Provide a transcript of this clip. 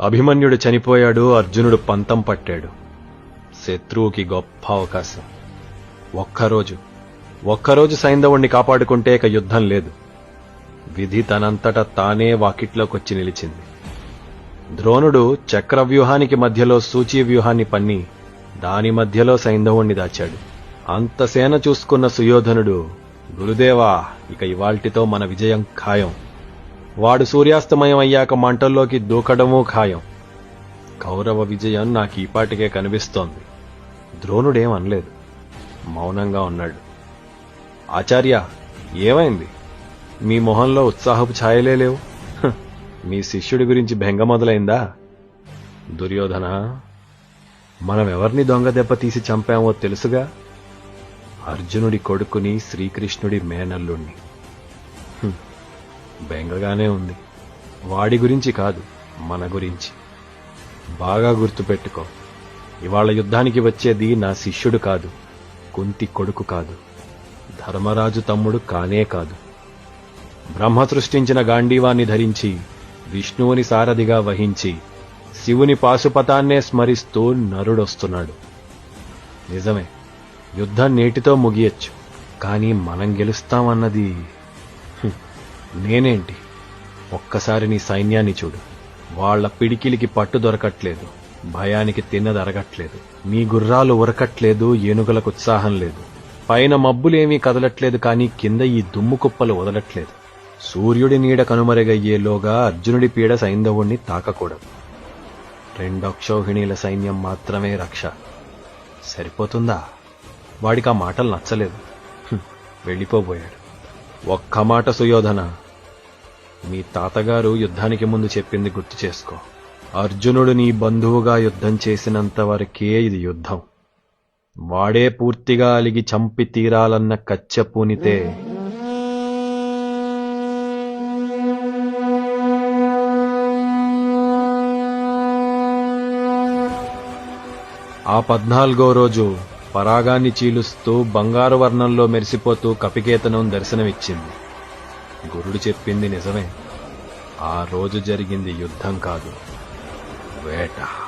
అభిమన్యుడు చనిపోయాడు అర్జునుడు పంతం పట్టాడు. శత్రువుకి గొప్ప అవకాశం. ఒక్కరోజు. ఒక్కరోజు సైంధవుణ్ణి కాపాడుకుంటే ఇక యుద్ధం లేదు. విధి తనంతట తానే వాకిట్లోకొచ్చి నిలిచింది. ద్రోణుడు చక్రవ్యూహానికి మధ్యలో సూచీ వ్యూహాన్ని పన్ని దాని మధ్యలో సైంధవుణ్ణి దాచాడు. అంత సేన చూసుకున్న సుయోధనుడు గురుదేవా ఇక ఇవాల్టితో మన విజయం ఖాయం. వాడు సూర్యాస్తమయం అయ్యాక మంటల్లోకి దూకడమూ ఖాయం. కౌరవ విజయం నాకు ఈపాటికే కనిపిస్తోంది. ద్రోణుడేం అనలేదు. మౌనంగా ఉన్నాడు. ఆచార్య ఏమైంది? మీ మొహంలో ఉత్సాహపు ఛాయలే లేవు. మీ శిష్యుడి గురించి బెంగ మొదలైందా? దుర్యోధన మనం ఎవరిని దొంగ దెబ్బ తీసి చంపామో తెలుసుగా? అర్జునుడి కొడుకుని శ్రీకృష్ణుడి మేనల్లుణ్ణి. బెంగగానే ఉంది. వాడి గురించి కాదు మన గురించి. బాగా గుర్తుపెట్టుకో. ఇవాళ యుద్ధానికి వచ్చేది నా శిష్యుడు కాదు కుంతి కొడుకు కాదు. ధర్మరాజు తమ్ముడు కానే కాదు. బ్రహ్మ సృష్టించిన గాంధీవాన్ని ధరించి విష్ణువుని సారథిగా వహించి శివుని పాశుపతాన్నే స్మరిస్తూ నరుడొస్తున్నాడు. నిజమే యుద్ధం నేటితో ముగియొచ్చు. కానీ మనం గెలుస్తామన్నది నేనేంటి? ఒక్కసారి నీ సైన్యాన్ని చూడు. వాళ్ళ పిడికిలికి పట్టు దొరకట్లేదు. భయానికి తిన్నదరగట్లేదు మీ గుర్రాలు ఉరకట్లేదు ఏనుగులకు ఉత్సాహం లేదు. పైన మబ్బులేమీ కదలట్లేదు కానీ కింద ఈ దుమ్ము కుప్పలు వదలట్లేదు. సూర్యుడి నీడ కనుమరుగయ్యేలోగా అర్జునుడి పీడ సైంధవుణ్ణి తాకకూడదు. రెండక్షోహిణీల సైన్యం మాత్రమే రక్ష. సరిపోతుందా? వాడికి ఆ మాటలు నచ్చలేదు. వెళ్ళిపోబోయాడు. ఒక్క మాట సుయోధన. మీ తాతగారు యుద్ధానికి ముందు చెప్పింది గుర్తు చేసుకో. అర్జునుడు నీ బంధువుగా యుద్ధం చేసినంత వరకే ఇది యుద్ధం. వాడే పూర్తిగా అలిగి చంపి తీరాలన్న కచ్చ పూనితే ఆ పద్నాలుగో రోజు పరాగాన్ని చీలుస్తూ బంగారు వర్ణంలో మెరిసిపోతూ కపికేతనం దర్శనమిచ్చింది. గురుడు చెప్పింది నిజమే. ఆ రోజు జరిగింది యుద్ధం కాదు. వేట.